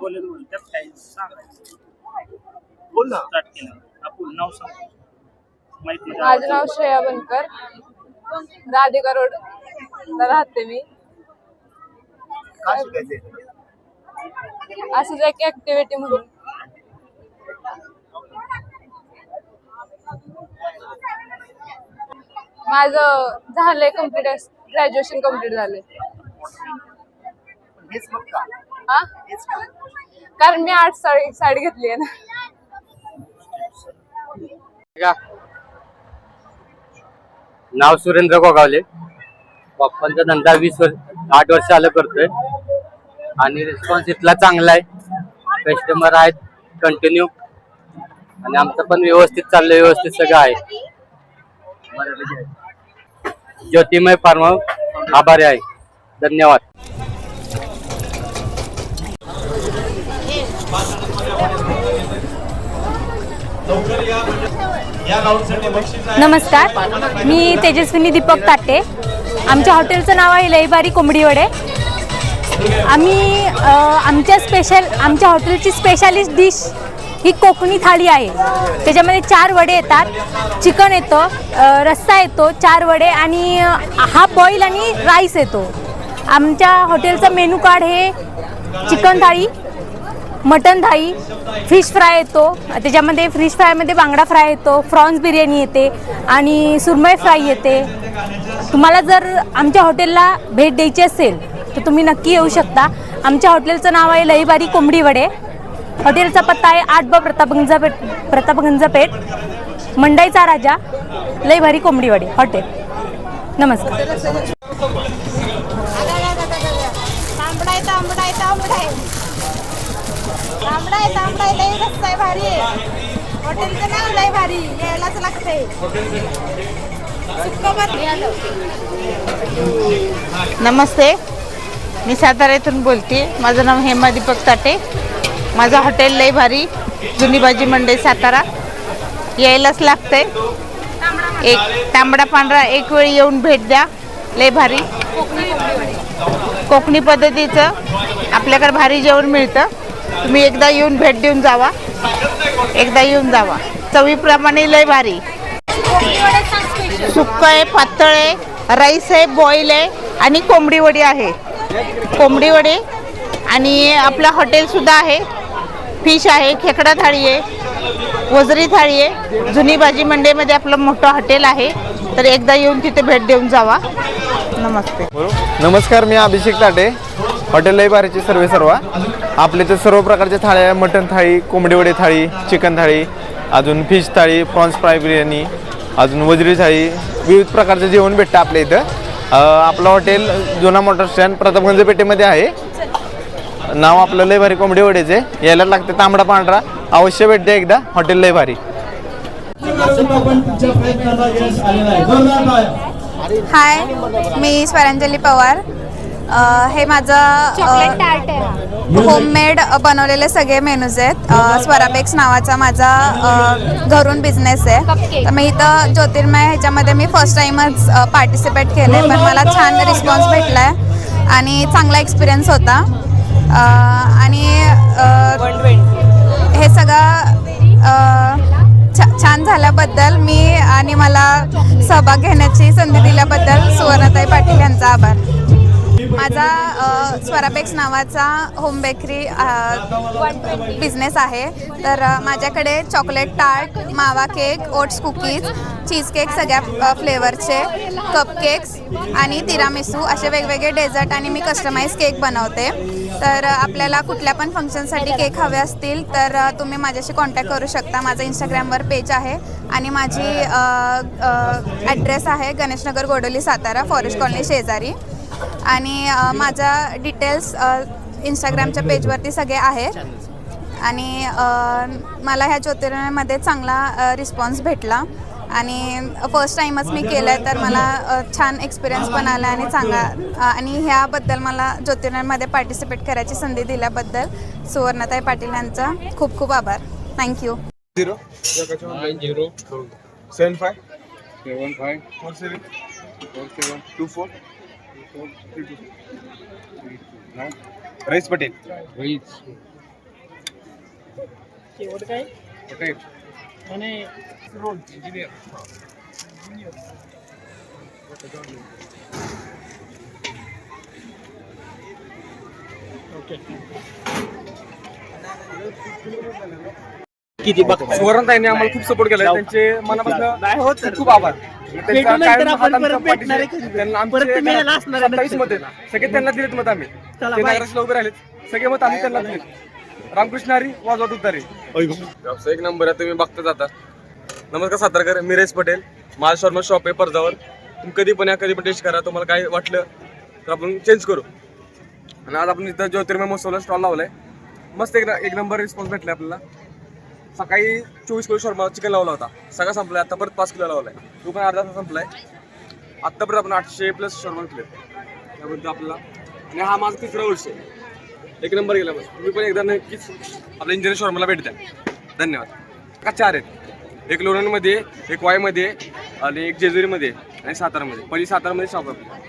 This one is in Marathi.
बोल त्यात काय सांगायचं? बोल ना. स्टार्ट केलं. आपण नाव सांग. माहीत नाही. माझं नाव श्रेया बनकर. राधिका रोड राहते मी. काय शिकायचंय? असंच एक ऍक्टिव्हिटी म्हणून. माझं झालंय कंप्लीट ग्रॅज्युएशन कंप्लीट झालंय. हा कारण मी आर्ट साडी साडी घेतली आहे ना. का नाव सुरेंद्र गोगावले. पप्पांचा धंदा वीस वर्ष आठ वर्ष आलं करतोय. आणि रिस्पॉन्स इथला चांगला आहे. कस्टमर आहेत कंटिन्यू आणि आमचं पण व्यवस्थित चाललंय व्यवस्थित सगळं आहे. ज्योतिमय फार्म आभारी आहे. धन्यवाद. नमस्कार. मी तेजस्विनी दीपक ताटे. आमच्या हॉटेलचं नाव आहे लईबारी कोंबडी वडे आम्ही आमच्या स्पेशल आमच्या हॉटेलची स्पेशालिस्ट डिश ही कोकणी थाळी आहे. त्याच्यामध्ये चार वडे येतात. चिकन येतं रस्सा येतो चार वडे आणि हा हाफ बॉईल आणि राईस येतो. आमच्या हॉटेलचं मेनू कार्ड हे chicken thali mutton thali fish fry येतो. त्याच्यामध्ये फिश फ्रायमध्ये बांगडा फ्राय येतो फ्रॉन्स बिर्याणी येते आणि सुरमई फ्राय येते. तुम्हाला जर आमच्या हॉटेलला भेट द्यायची असेल तर तुम्ही नक्की येऊ शकता. आमच्या हॉटेलचं नाव आहे लईबारी कोंबडी वडे. हॉटेलचा पत्ता आहे आठ ब प्रतापगंज पेठ प्रतापगंज पेठ मंडईचा राजा लई भारी कोंबडीवाडी हॉटेल. नमस्कार. तांबडाय तांबडाय तांबडाय तांबडाय तांबडाय लय भारी आहे हॉटेलचं नाव लय भारी यायलाच लागते नमस्ते मी सातारा येथून बोलते. माझं नाव हेमा दीपक ताटे. माझं हॉटेल लई भारी जुनी भाजी मंडई सातारा. यायलाच लागते एक तांबडा पांढरा एक वेळ येऊन भेट द्या. लय भारी. कोकणी पद्धतीचं. आपल्याकडे भारी जेवण मिळतं. तुम्ही एकदा येऊन भेट देऊन जावा. एकदा येऊन जावा. चवीप्रमाणे लय भारी. सुक्क आहे पातळ आहे राईस आहे बॉईल आहे आणि कोंबडी वडी आहे. कोंबडी वडी आणि आपलं हॉटेलसुद्धा आहे. फिश आहे खेकडा थाळी आहे वजरी थाळी आहे. जुनी भाजी मंडईमध्ये आपलं मोठं हॉटेल आहे. तर एकदा येऊन तिथे भेट देऊन जावा. नमस्ते. नमस्कार मी अभिषेक ताटे हॉटेल लईबारीचे सर्वे सर्व. आपले तर सर्व प्रकारच्या थाळ्या आहे. मटण थाळी कोंबडी वडे थाळी चिकन थाळी अजून fish thali prawns fry biryani अजून वजरी थाळी. विविध प्रकारचं जेवण भेटतं आपल्या इथं. आपलं हॉटेल जुना मोटर स्टँड प्रतापगंज पेठेमध्ये आहे. नाव आपलं लय भारी कोंबडी वडेचे यायला लागते तांबडा पांढरा. अवश्य भेट द्या एकदा. हॉटेल लय भारी. हाय मी स्वरांजली पवार. हे माझं होममेड बनवलेले सगळे मेनूज आहेत. स्वराबेक्स नावाचा माझा घरून बिझनेस आहे. तर मी इथं ज्योतिर्मय ह्याच्यामध्ये मी फर्स्ट टाईमच पार्टिसिपेट केले पण मला छान रिस्पॉन्स भेटला आहे आणि चांगला एक्सपिरियन्स होता. आणि हे सगळं छा- छान झाल्याबद्दल मी आणि मला सहभाग घेण्याची संधी दिल्याबद्दल सुवर्णताई पाटील यांचा आभार. माझा स्वरापेक्स नावाचा होम बेकरी बिझनेस आहे. तर माझ्याकडे chocolate tart mawa cake oats cookies cheese cake सगळ्या फ्लेवरचे कपकेक्स आणि तिरामिसू असे वेगवेगळे डेझर्ट आणि मी कस्टमाइज केक बनवते. तर आपल्याला कुठल्या पण फंक्शनसाठी केक हवे असतील तर तुम्ही माझ्याशी कॉन्टॅक्ट करू शकता. माझं इंस्टाग्रामवर पेज आहे आणि माझी ॲड्रेस आहे गणेशनगर गोडोली सातारा फॉरेस्ट कॉलनी शेजारी. आणि माझा डिटेल्स इंस्टाग्रामच्या पेजवरती सगळे आहेत आणि मला ह्या ज्योतिर्लिंगामध्ये चांगला रिस्पॉन्स भेटला. आणि फर्स्ट टाईमच मी केलं आहे तर मला छान एक्सपिरियन्स पण आला आणि चांगला आणि ह्याबद्दल मला ज्योतिर्लिंगामध्ये पार्टिसिपेट करायची संधी दिल्याबद्दल सुवर्णताई पाटील यांचा खूप खूप आभार thank you zero seven five seven five four seven four seven two four three two Rais Patel Rais शेवट किती बघताय सुवर्णताईंनी आम्हाला खूप सपोर्ट केला त्यांचे मनापासून होत खूप आभार. आपण परत भेटणार आहे. कधी? परत असणार आहे सत्तावीस नक्की. मत सगळे त्यांना दिलेत मत आम्ही. ते बाय. उभे राहिलेत. सगळे मत आम्ही त्यांना दिलेत. रामकृष्ण हरी वाजवत उतारे व्यावसायिक नंबर आहे तुम्ही बघता जाता नमस्कार सातारकर मी रेस पटेल माल शर्मा शॉप आहे पर्जावर. तुम्ही कधी पण या कधी पण टेस्ट करा. तुम्हाला काय वाटलं तर आपण चेंज करू. आणि आज आपण इथं ज्योतिर्मय महोत्सवला स्टॉल लावलाय. मस्त एक एक नंबर रिस्पॉन्स भेटला आपल्याला. सकाळी चोवीस किलो शर्मा चिकन लावला होता. सगळा संपलाय आता परत पाच किलो लावलाय. तो पण अर्धा तास संपलाय. आत्तापर्यंत आपण आठशे प्लस शर्मा विकले. त्याबद्दल आपल्याला आणि हा माझा तिसरा वर्ष आहे. एक नंबर गेला बस. तुम्ही पण एकदा नक्कीच आपल्या इंजिनियर शोरूमला भेट द्या. धन्यवाद. का चार आहेत? एक लोणंदमध्ये एक वायमध्ये आणि एक जेजुरीमध्ये आणि सातारामध्ये. पहिली सातारामध्ये शॉप आहे